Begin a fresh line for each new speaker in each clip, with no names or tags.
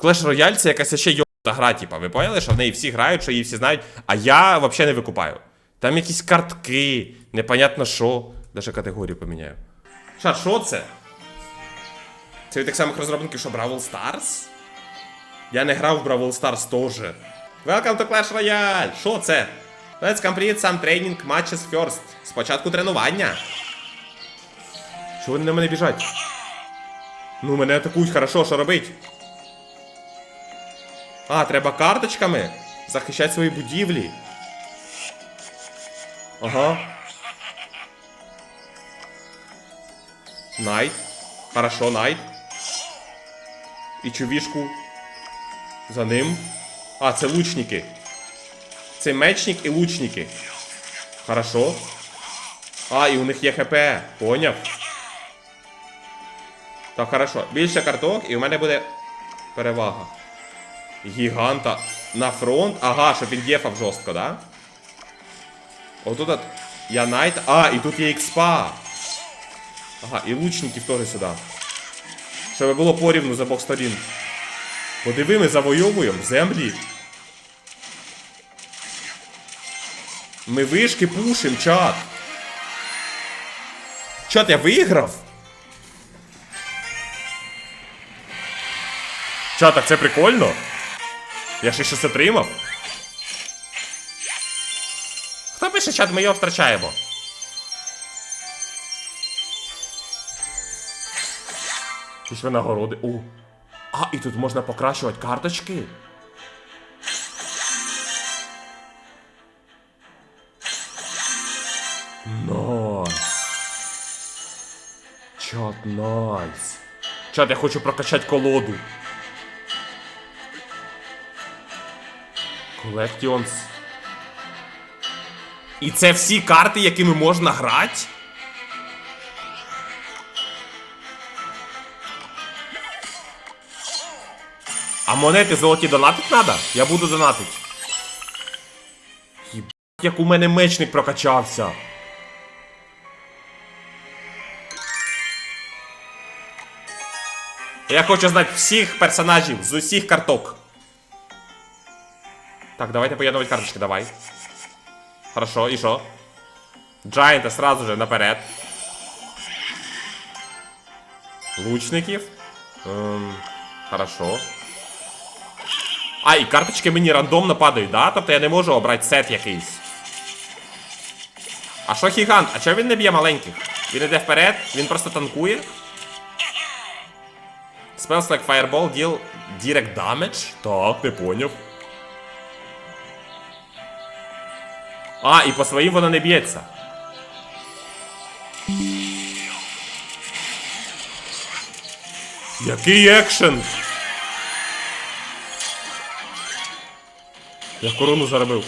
Clash Royale це якась ще йота гра, типа. Ви поняли, що в неї всі грають, що її всі знають, а я взагалі не викупаю. Там якісь картки, непонятно що. Даже категорію поміняю. Ша, що це? Це від тих самих розробників, що Бравл Stars? Я не грав в Бравл Stars теж. Welcome to Clash Royale! Що це? Let's complete some training matches first. Спочатку тренування. Чого вони на мене біжать? Ну, мене атакують хорошо, що робить? А, треба карточками захищати свої будівлі. Ага. Найт. Хорошо, Найт. І чувішку. За ним. А, це лучники. Це мечник і лучники. Хорошо. А, і у них є ХП. Поняв. Так, хорошо. Більше карток, і у мене буде перевага. Гіганта на фронт. Ага, щоб він дєфав жорстко, да? Отут от я найт. А, і тут є експа. Ага, і лучників теж сюди. Щоб було порівну з обох сторін. Подиви, завойовуємо землі. Ми вишки пушим, чат. Чат, я виграв? Чат, так це прикольно? Я ще щось отримав? Хто пише чат, ми його втрачаємо? Якісь винагороди. О. А, і тут можна покращувати карточки. Найс. Чат, найс. Чат, я хочу прокачати колоду. Collections. І це всі карти, якими можна грати? А монети золоті донатить надо? Я буду донатить. Єбать, як у мене мечник прокачався. Я хочу знати всіх персонажів з усіх карток. Так, давайте поєднувати карточки, давай. Хорошо, і що? Джайнта сразу же наперед. Лучників. Ем, хорошо. А, і карточки мені рандомно падають, да? Тобто я не можу обрати сет якийсь. А що гігант? А чого він не б'є маленьких? Він іде вперед, він просто танкує. Spells like Fireball deal direct damage? Так, не поняв. А, і по своїм воно не б'ється. Який екшен? Я корону заробив.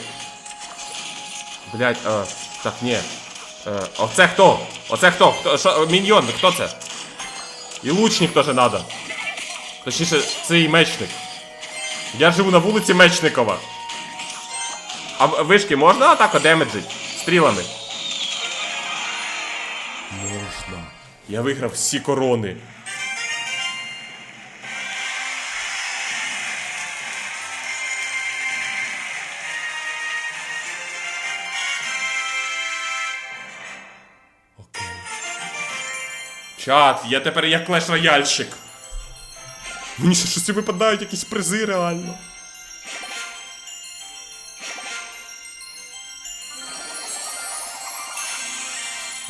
Блять, а, так, ні. Е, оце хто? Оце хто? Хто? Шо, міньйон, хто це? І лучник теж надо. Точніше, цей мечник. Я живу на вулиці Мечникова. А вишки можна атаку демеджить? Стрілами? Можна. Я виграв всі корони. Чат, я тепер як клеш рояльщик. Мені ще щось випадають якісь призи реально.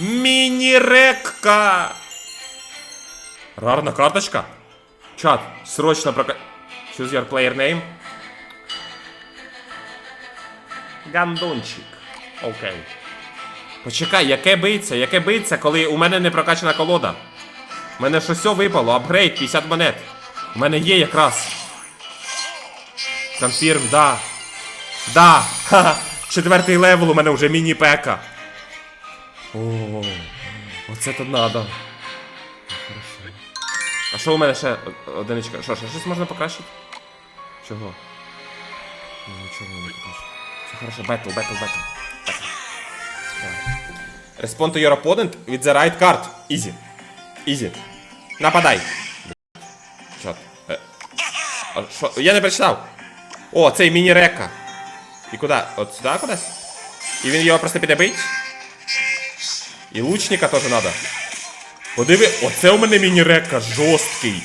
Міні-рекка! Рарна карточка? Чат, срочно прока... Choose your player name. Гандончик. Окей. Почекай, яке биться, яке биться, коли у мене не прокачана колода? У мене щось випало, апгрейд 50 монет. У мене є якраз. Конфірм, да. Да. Ха-ха. Четвертий левел, у мене вже міні-пека. О, оце то надо. А що у мене ще одиничка? Що, ще щось можна покращити? Чого? Ні, нічого не покращити. Все хорошо, бетл, бетл, бетл. Respond to your opponent with the right card. Easy. Easy. Нападай. Чат. Е. А що? Я не прочитав. О, цей міні-река. І куди? От сюди кудись? І він його просто піде бить? І лучника теж треба. Подиви, оце у мене міні-река жорсткий.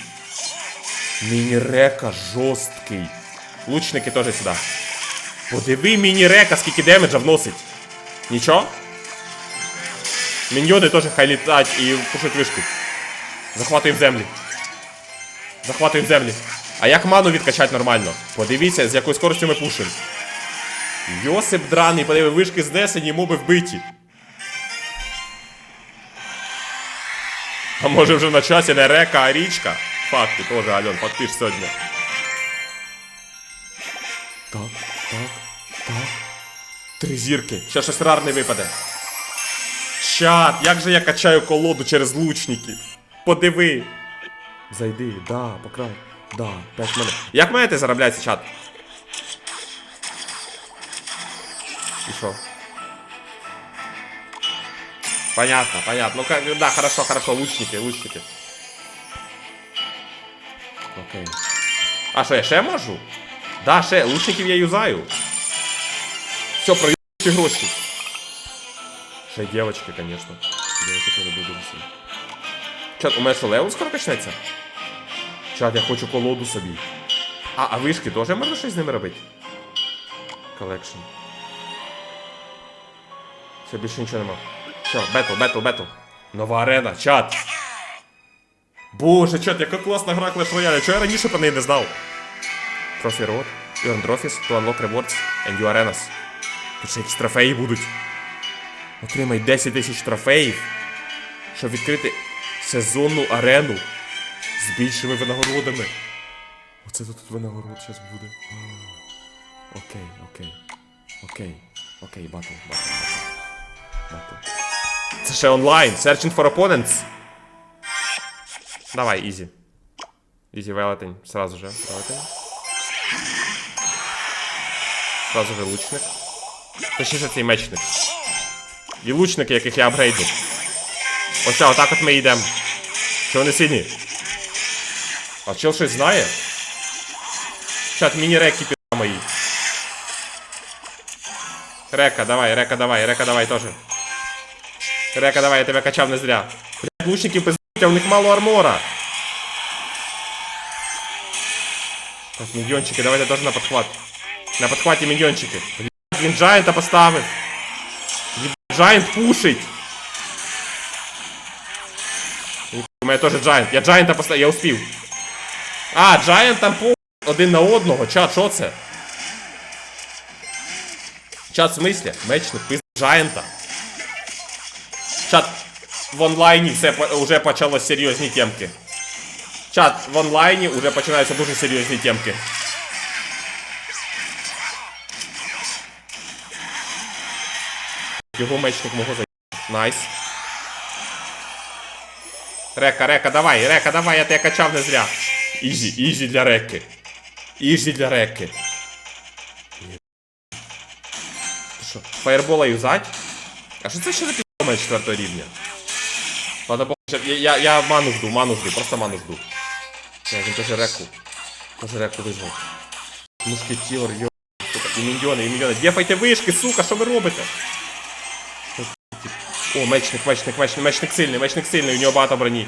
Міні-река жорсткий. Лучники теж сюди. Подиви міні-река, скільки демеджа вносить. Нічого? Міньйони теж хай літають і пушать вишку. Захватуємо землі. Захватуємо землі. А як ману відкачати нормально? Подивіться, з якою скоростю ми пушимо. Йосип драний, подиви, вишки знесені, моби вбиті. А може вже на часі не река, а річка? Факти теж, Альон, фактиш сьогодні. Так, так, так. Три зірки. Ще щось рарне випаде. Чат, як же я качаю колоду через лучників? Подиви. Зайди, да, покрай. Да, 5 мене. Як маєте заробляється чат? І що? Понятно, понятно. Ну, как, да, хорошо, хорошо, лучники, лучники. Окей. А що, я ще можу? Да, ще, лучників я юзаю. Все, проюзаю гроші. Ще девочки, конечно. Девочки тоже буду всі. Чат, у мене що, левел скоро почнеться? Чат, я хочу колоду собі. А, а вишки теж можна щось з ними робити? Колекшн. Все, більше нічого нема. Все, бетл, бетл, бетл. Нова арена, чат. Боже, чат, яка класна гра Clash Royale. Чого я раніше про неї не знав? Trophy Road. Earn trophies to unlock rewards and new arenas. Тут ще якісь трофеї будуть. Отримай 10 тисяч трофеїв, щоб відкрити сезонну арену з більшими винагородами. Оце тут винагород зараз буде. Окей, окей. Окей. Окей, батл, батл, батл. Батл. Це ще онлайн. Searching for opponents. Давай, ізі. Ізі велетень. Сразу же. Велетень. Сразу же лучник. Точніше цей мечник. І лучники, яких я апгрейдив. Ось, отак от ми йдемо. Чого вони сині? А чел щось знає? Чат, міні-реки пі*** мої. Река, давай, река, давай, река, давай теж. Река, давай, я тебе качав не зря. Блять, лучники пиздуть, у них мало армора. Так, міньйончики, давайте теж на подхват. На подхваті міньйончики. Блять, він джайнта поставив. Джайнт пушить. У мене теж Джайнт. Я Джайнта поставив, я успів. А, Джайнт там по один на одного. Чат, що це? Чат, в смислі? Мечник, пиз Джайнта. Чат, в онлайні все вже почало серйозні темки. Чат, в онлайні вже починаються дуже серйозні темки. Його мечник мого за... Найс. Река, река, давай, река, давай, я тебе качав не зря. Ізі, ізі для реки. Ізі для реки. Ти юзать? А що це ще за пі***ма четвертого рівня? Ладно, бо я, я, я ману жду, ману жду, просто ману жду. Я, він теж реку. Теж реку вижив. Мушкетір, йо. І міньйони, і міньйони. Дефайте вишки, сука, що ви робите? О, мечник, мечник, мечник, мечник сильний, мечник сильний, у нього багато броні.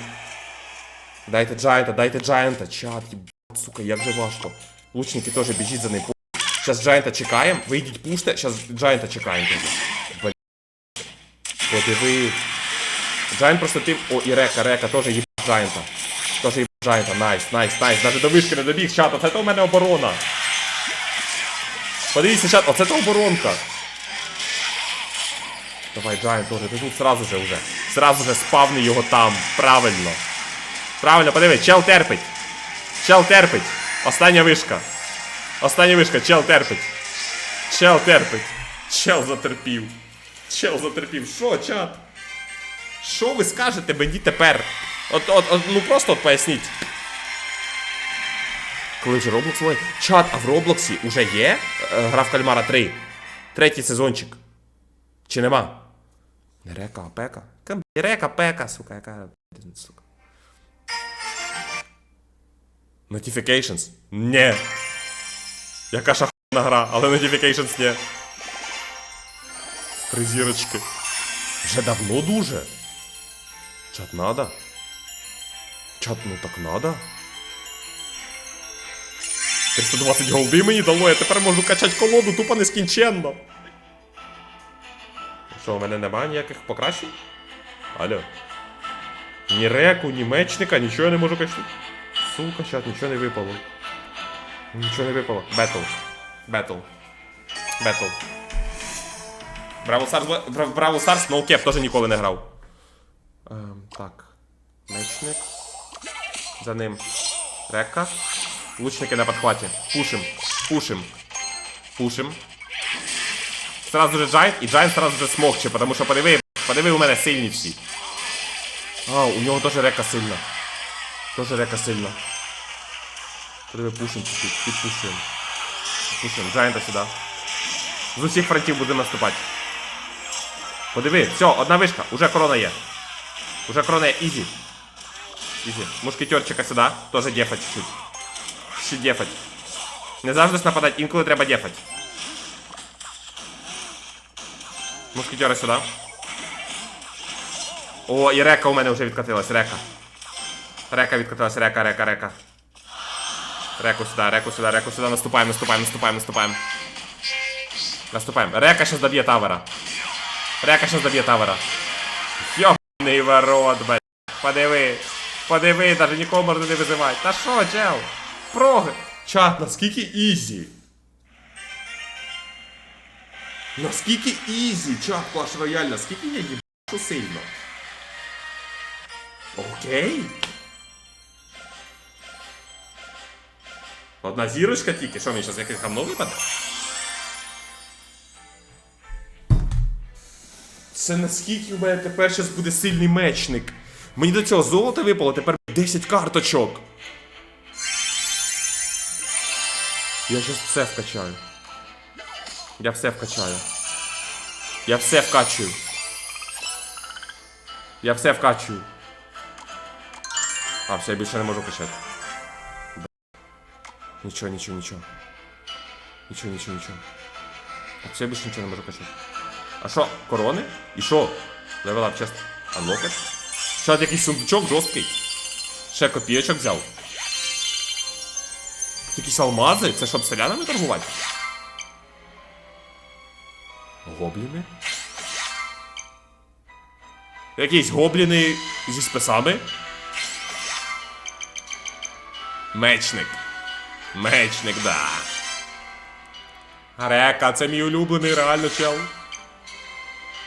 Дайте джайнта, дайте джайнта, чат, єбать, сука, як же важко. Лучники теж біжіть за ним. Сейчас джайнта чекаємо, вийдіть пуште, сейчас джайнта чекаємо. Подиви. Джайнт просто тим. О, і река, река, теж їбать джайнта. Теж їбать джайнта, найс, найс, найс. Даже до вишки не добіг, чат, оце то в мене оборона. Подивіться, чат, оце то оборонка. Давай, Джайнт тоже. Ти тут сразу же уже. Сразу же спавни його там. Правильно. Правильно, подиви, чел терпить. Чел терпить. Остання вишка. Остання вишка, чел терпить. Чел терпить. Чел затерпів. Чел затерпів. Що, чат? Що ви скажете мені тепер? От, от, от, ну просто от поясніть. Коли вже Roblox виходить? Чат, а в Роблоксі уже є е, гра в Кальмара 3. Третій сезончик. Чи нема? Не река, а пека. Река, пека, сука, яка. сука. Notifications? Ні. Яка шахна гра, але Notifications ні. Три зірочки. Вже давно дуже. Чат надо? Чат, ну так надо. 320 голди мені дало, я тепер можу качати колоду тупо нескінченно. Що, у мене немає ніяких покращень? Алло. Ні реку, ні мечника, нічого я не можу качати. Сука, чат, нічого не випало. Нічого не випало. Бетл. Бетл. Бетл. Браво Старс, Браво Старс, ноукеп теж ніколи не грав. Ем, так. Мечник. За ним. Река. Лучники на подхваті. Пушим. Пушим. Пушим. Сразу же Джайнт, і Джайнт сразу же смокче, тому що подиви, подиви у мене сильні всі. А, у нього теж река сильна. Теж река сильна. Подиви, пушим чуть-чуть, підпушуємо. Пушуємо, Джайнта сюди. З усіх фронтів будемо наступати. Подиви, все, одна вишка, уже корона є. Уже корона є, ізі. Ізі. Мушкетерчика сюди, теж дефать чуть-чуть. Ще дефать. Не завжди ж нападати, інколи треба дефать. Мушкетера сюди. О, і река у мене вже відкатилась, река. Река відкатилась, река, река, река. Реку сюди, реку сюди, реку сюди. Наступаємо, наступаємо, наступаємо, наступаємо. Наступаємо. Река щас доб'є тавера. Река щас доб'є тавера. Йобаний ворот, блядь. Подиви. Подиви, даже нікого можна не визивати. Та що, чел? Проги. Чат, наскільки ізі? Наскільки ізі, чат Clash Royale, наскільки я їбашу сильно. Окей. Одна зірочка тільки. Що мені зараз якесь гамно випаде? Це наскільки в мене тепер зараз буде сильний мечник. Мені до цього золота випало, тепер 10 карточок. Я зараз все вкачаю. Я все вкачаю. Я все вкачую. Я все вкачую. А, все, я більше не можу качати. Нічого, нічого, нічого. Нічого, нічого, нічого. Так, все, я більше нічого не можу качати. А що, корони? І що? Левелап чест. А локоть? Що, якийсь сундучок жорсткий? Ще копійочок взяв. Якісь алмази? Це щоб селянами торгувати? Гобліни? Якісь гобліни зі списами? Мечник. Мечник, да. Река, це мій улюблений реально чел.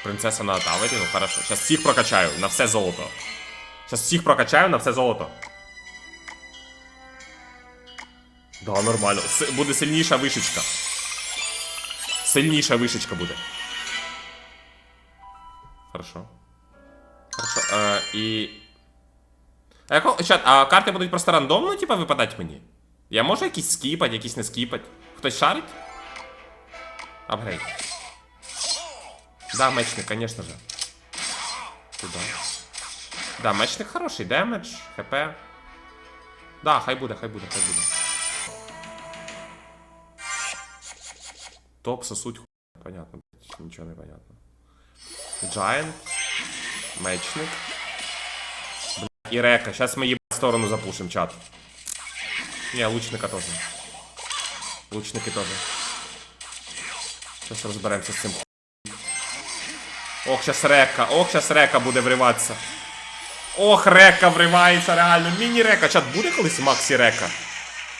Принцеса на Тавері, ну хорошо. Сейчас всіх прокачаю на все золото. Сейчас всіх прокачаю на все золото. Да, нормально. С- буде сильніша вишечка. Сильніша вишечка буде. Хорошо. Хорошо. Е, і. А, яко... Чат, а карти будуть просто рандомно, типа, випадати мені? Я можу якісь скіпати, якісь не скіпати? Хтось шарить? Апгрейд. Да, мечник, конечно же. Туда. Да, мечник хороший. Демедж, хп. Да, хай буде, хай буде, хай буде. Топ сосуть. Понятно, блядь, нічого не понятно. Giant. Мечник. Блядь, і река. Сейчас ми їбать сторону запушим, чат. Не, лучника тоже. Лучники тоже. Сейчас розберемося з цим Ох, щас река, ох, щас река буде вриватися. Ох, река вривається, реально. Міні-река. Чат, буде колись Максі река?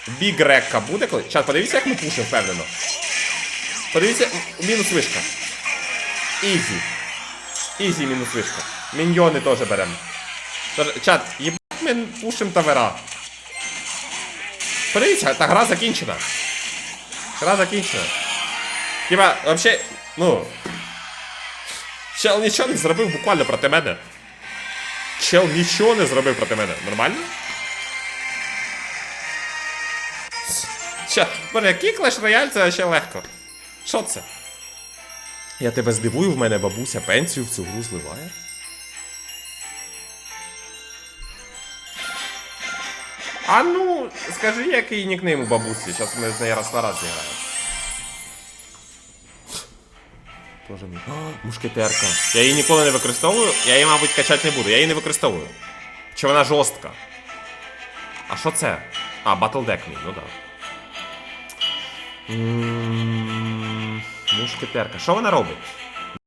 Біг река буде колись? Чат, подивіться, як ми пушимо впевнено. Подивіться, мінус вишка. Ізі. Ізі мінус вишка. Міньйони теж беремо. Чат, їбать ми пушимо тавера. Подивіться, та гра закінчена. Гра закінчена. Типа, вообще, ну. Чел нічого не зробив буквально проти мене. Чел нічого не зробив проти мене. Нормально? Що? Боже, який клеш рояль, це ще легко. Що це? Я тебе здивую, в мене бабуся пенсію в цю гру зливає. А ну, скажи, який нікнейм у бабусі. Зараз ми з нею раз на раз зіграємо. Боже мій. О, мушкетерка. Я її ніколи не використовую, я її, мабуть, качати не буду. Я її не використовую. Чи вона жорстка? А що це? А, Deck мій, ну да. Мушкетерка. Що вона робить?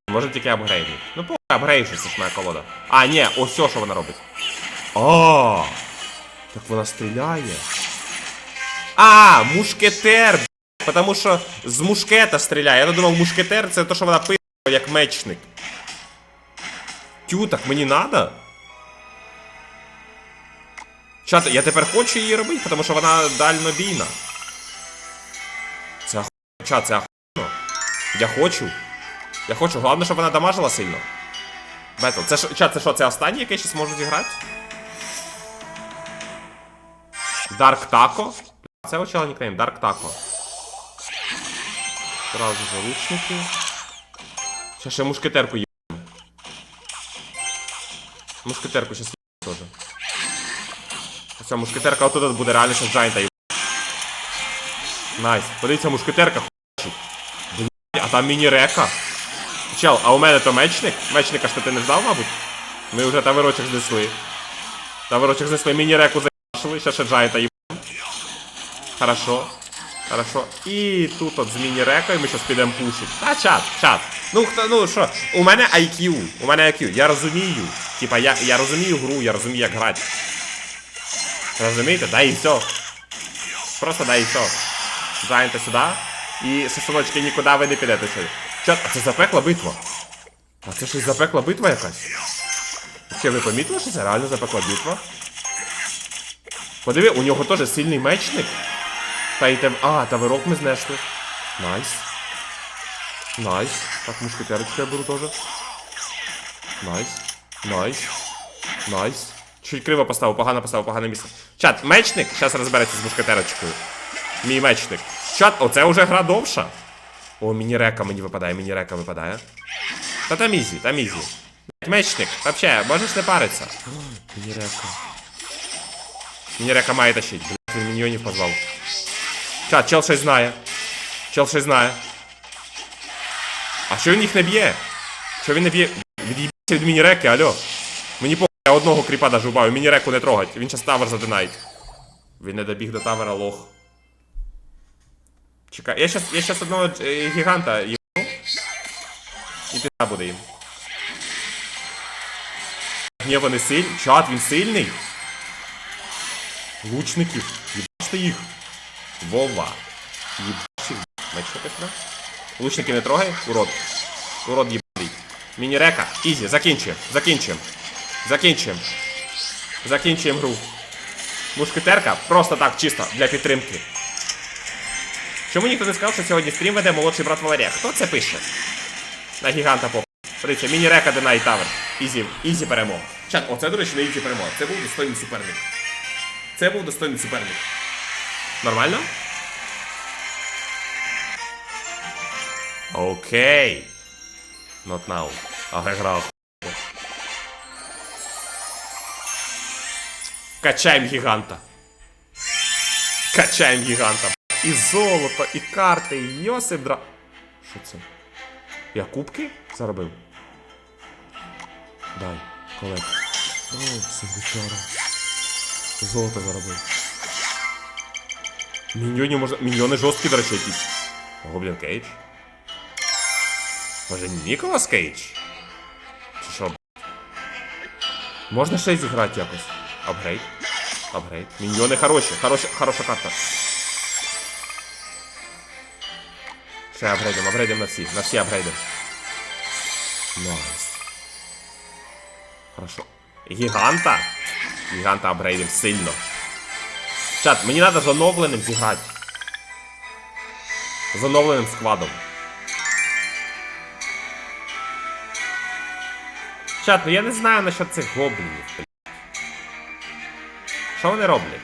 Може тільки апгрейди. Ну, по апгрейджу, це ж моя колода. А, ні, ось що вона робить. А, так вона стріляє. А, мушкетер. Потому що з мушкета стріляє. Я думав, мушкетер це те, що вона пи як мечник. Тю, так мені надо? Чат, я тепер хочу її робити, тому що вона дальнобійна. Це охуєнно. Чат, це охуєнно. Я хочу. Я хочу. Головне, щоб вона дамажила сильно. Бетл, це ж чат, це що, це останнє, яке ще зможу зіграти? Dark Taco? Це очила нікнейм, Dark Taco. Сразу же лучники. Ще ще мушкетерку є. Мушкетерку щас є теж. Оця мушкетерка отут буде реально щас джайнта є. Найс. Подивіться, мушкетерка хуй. А там міні-река. Чел, а у мене то мечник? Мечника ж ти не ждав, мабуть? Ми вже тавирочок знесли. Тавирочок знесли, міні-реку заїбашили, ще ще джайнта є. Хорошо. Хорошо. І тут от з міні-рекою ми щас підемо пушить. Та чат, чат. Ну хто, ну що, у мене IQ. У мене IQ. Я розумію. Типа, я, я розумію гру, я розумію, як грати. Розумієте? Да і все. Просто да і все. Зайньте сюди. І сосуночки нікуди ви не підете сюди. Чат, а це запекла битва. А це щось запекла битва якась. Ще ви помітили, що це реально запекла битва? Подиви, у нього теж сильний мечник. Та й те... А, та вирок ми знесли. Найс. Найс. Так, мушкетерочку я беру теж. Найс. Найс. Найс. Чуть криво поставив, погано поставив, погане місце. Чат, мечник, зараз розбереться з мушкетерочкою. Мій мечник. Чат, оце вже гра довша. О, міні-река мені випадає, міні-река випадає. Та там ізі, там ізі. Мечник, вообще, можеш не париться. Міні-река. Міні-река має тащить. Блять, він міньйонів позвав. Чат, чел щось знає. Чел щось знає. А що він їх не б'є? Що він не б'є? Від'їбіться від міні-реки, алло. Мені по я одного кріпа даже убавив, міні-реку не трогать. Він щас тавер задинає. Він не добіг до тавера, лох. Чекай, я щас, я щас одного е, гіганта їбну. І пізда буде їм. Ні, вони сильні. Чат, він сильний. Лучників. Їбачте їх. Вова. Їх. Мечника сюди. Лучники не трогай. Урод. Урод їбаний. Міні-река. Ізі, закінчуємо. Закінчуємо. Закінчуємо. Закінчуємо гру. Мушкетерка просто так, чисто, для підтримки. Чому ніхто не сказав, що сьогодні стрім веде молодший брат Валерія? Хто це пише? На гіганта по. Подивіться, міні-река Денай Тавер. Ізі, ізі перемога. Чат, оце, до речі, не ізі перемога. Це був достойний суперник. Це був достойний суперник. Нормально? Окей. Not now. Але гра охуєнна. Качаємо гіганта. Качаємо гіганта. І золото, і карти, і Йосип дра. Що це? Я кубки заробив? Дай, колект. О, сундучара. Золото заробив. Міньйоні можна. Міньйони жорсткі, до речі, якісь. Гоблін Кейдж. Може Ніколас Кейдж? Чи що? Можна ще зіграти якось. Апгрейд. Апгрейд. Міньйони хороші. Хороша, хороша карта. Ще апгрейдом, апгрейдом на всі. На всі апгрейдом. Найс. Хорошо. Гіганта. Гіганта апгрейдом сильно. Чат, мені треба з оновленим зіграти. З оновленим складом. Чат, ну я не знаю насчет цих гоблінів. блядь. Що вони роблять?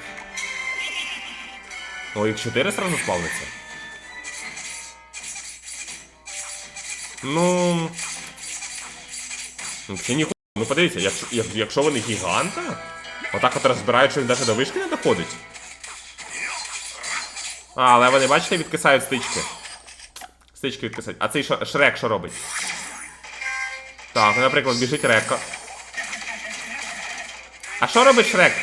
О, їх 4 сразу спавниться. Ну. Ну, це ніхуя. Ну подивіться, якщо, якщо вони гіганта, отак от розбирають, що він навіть до вишки не доходить. А, але вони, бачите, відкисають стички. Стички відкисають. А цей що, Шрек що робить? Так, наприклад, біжить Река. А що робить Шрек?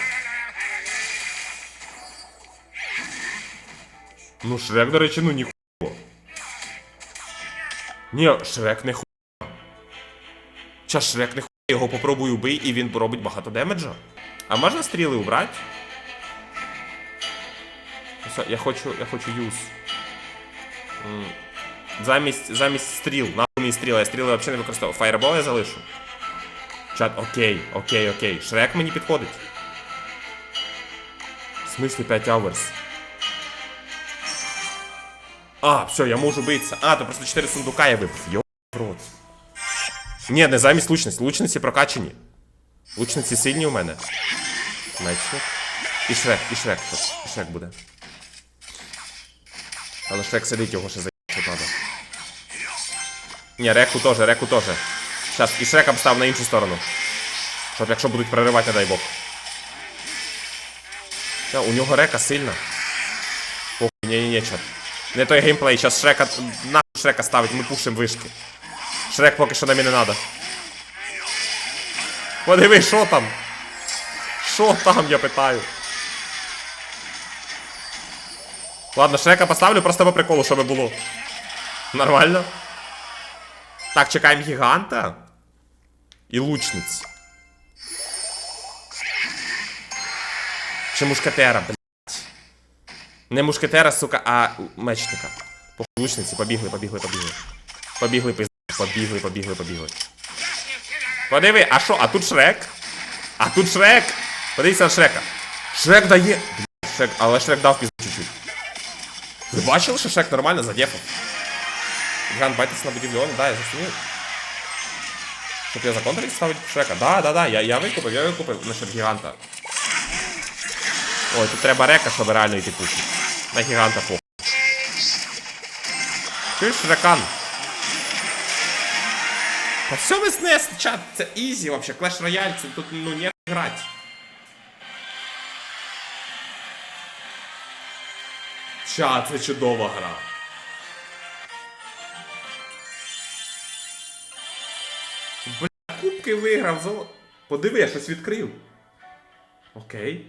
Ну, Шрек, до речі, ну ніхуя. Ні, Шрек не хуя. Ча Шрек не хуя, його попробуй убий, і він робить багато демеджа. А можна стріли убрати? Все, Я хочу, я хочу юз. Замість, замість стріл, нахуй мені стріли, я стріли взагалі не використовую. Фаєрбол я залишу. Чат, окей, окей, окей. Шрек мені підходить. В смислі 5 hours? А, все, я можу битися. А, то просто 4 сундука я випив. Йо в рот. Ні, не замість лучності. Лучниці прокачені. Лучниці сильні у мене. Мечник. І Шрек, і Шрек. І Шрек буде. Але Шрек сидить, його ще заїхати треба. Ні, реку теж, реку теж. Щас, і Шрека став на іншу сторону. Щоб якщо будуть проривати, не дай Бог. Та, у нього река сильна. Похуй, ні, ні, ні, чат. Не той геймплей, зараз Шрека. На Шрека ставить, ми пушимо вишки. Шрек поки що нам і не надо. Подиви, що там? Що там, я питаю? Ладно, Шрека поставлю просто по приколу, щоб було. Нормально? Так, чекаємо гіганта. І лучниць. Чи мушкетера, блядь. Не мушкетера, сука, а мечника. Похуй, лучниці, побігли, побігли, побігли. Побігли, пизд... Побігли, побігли, побігли. Подиви, а що, а тут Шрек? А тут Шрек! Подивіться на Шрека. Шрек дає. Блядь, Шрек, але Шрек дав пізду. Ви бачили, що Шрек нормально задефав? Ган байтесь на будівльоні, да, я зрозумів. Щоб я за контроль ставить Шрека. Да, да, да, я, я викупив, я викупив насчет гіганта. Ой, тут треба река, щоб реально йти пушити. На гіганта похуй. Чуєш, Шрекан? Та все ви снесли, чат, це ізі вообще, Clash Royale, це тут ну не грати. Чат, це чудова гра. Бля, кубки виграв, золото. Подиви, я щось відкрив. Окей.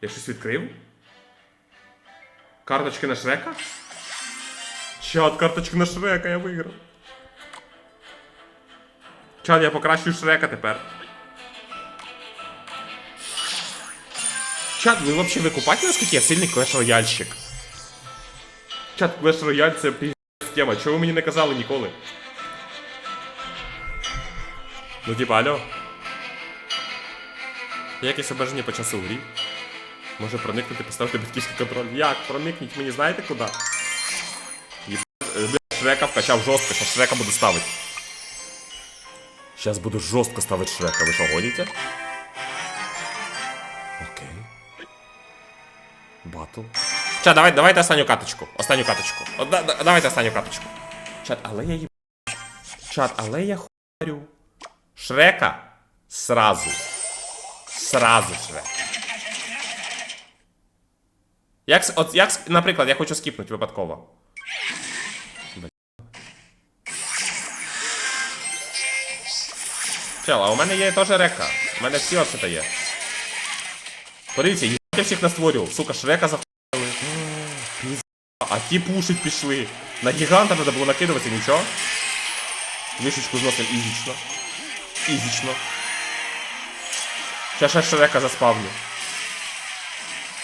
Я щось відкрив? Карточки на Шрека? Чат, карточки на Шрека, я виграв. Чат, я покращую Шрека тепер. Чат, ви взагалі викупаєте, наскільки я сильний клеш рояльщик? Чат, клеш рояль це піздець тема. Чого ви мені не казали ніколи? Ну типа, алло. Є якесь обмеження по часу в грі? Може проникнути, поставити батьківський контроль. Як? Проникніть мені знаєте куди? Єб... е, Шрека вкачав жорстко, що Шрека буду ставити. Сейчас буду жорстко ставити Шрека. Ви що, гоніте? Батл. Ча, давай, давайте останню каточку. Останню каточку. О, да, да, давайте останню каточку. Чат, але я їб... Чат, але я хуярю. Шрека сразу. Сразу Шрек. Як, от, як, наприклад, я хочу скіпнути випадково. Чел, а у мене є теж река. У мене всі оце є. Подивіться, я всіх настворював. Сука, Шрека захуяли. А ті пушить пішли. На гіганта треба було накидувати, нічого. Вишечку зносим ізічно. Ізічно. Ще ще Шрека заспавню.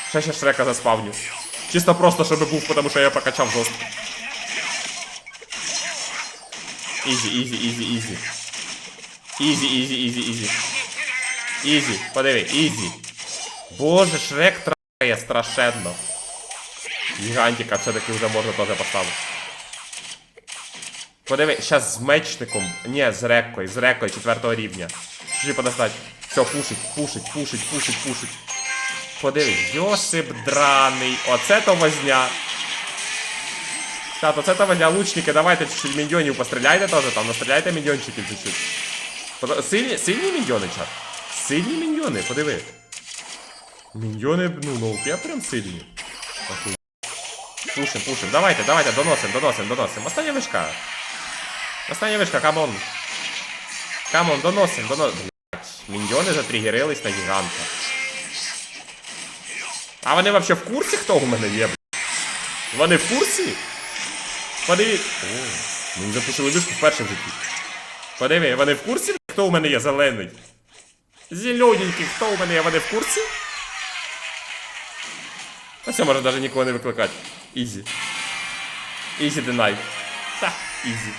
Ще ще Шрека заспавню. Чисто просто, щоб був, тому що я прокачав жорстко. Ізі, ізі, ізі, ізі. Ізі, ізі, ізі, ізі. Ізі, подиви, ізі. Боже, Шрек трахає страшенно. Гігантика все-таки вже можна теж поставити. Подиви, щас з мечником. Ні, з рекою, з рекою четвертого рівня. Чуть подождать. Все, пушить, пушить, пушить, пушить, пушить. Подиви, Йосип драний. Оце то возня. Так, оце то возня. Лучники, давайте чуть-чуть міньйонів постріляйте теж там, настріляйте міньйончиків чуть-чуть. Сильні, сильні міньйони, чат. Сильні міньйони, подиви. Міньйони, ну, ну, я прям сильні. Пушим, пушим. Давайте, давайте, доносим, доносим, доносим. Остання вишка. Остання вишка, камон. Камон, доносим, доносим. Блять, міньйони затригерились на гіганта. А вони вообще в курсі, хто у мене є, блядь? Вони в курсі? Подиві... О, мені запустили вишку вперше в житті. Подиви, вони в курсі, хто у мене є зелений? Зелененький, хто у мене є, вони в курсі? А все, може навіть нікого не викликати. Ізі. Ізі денай. Та, ізі.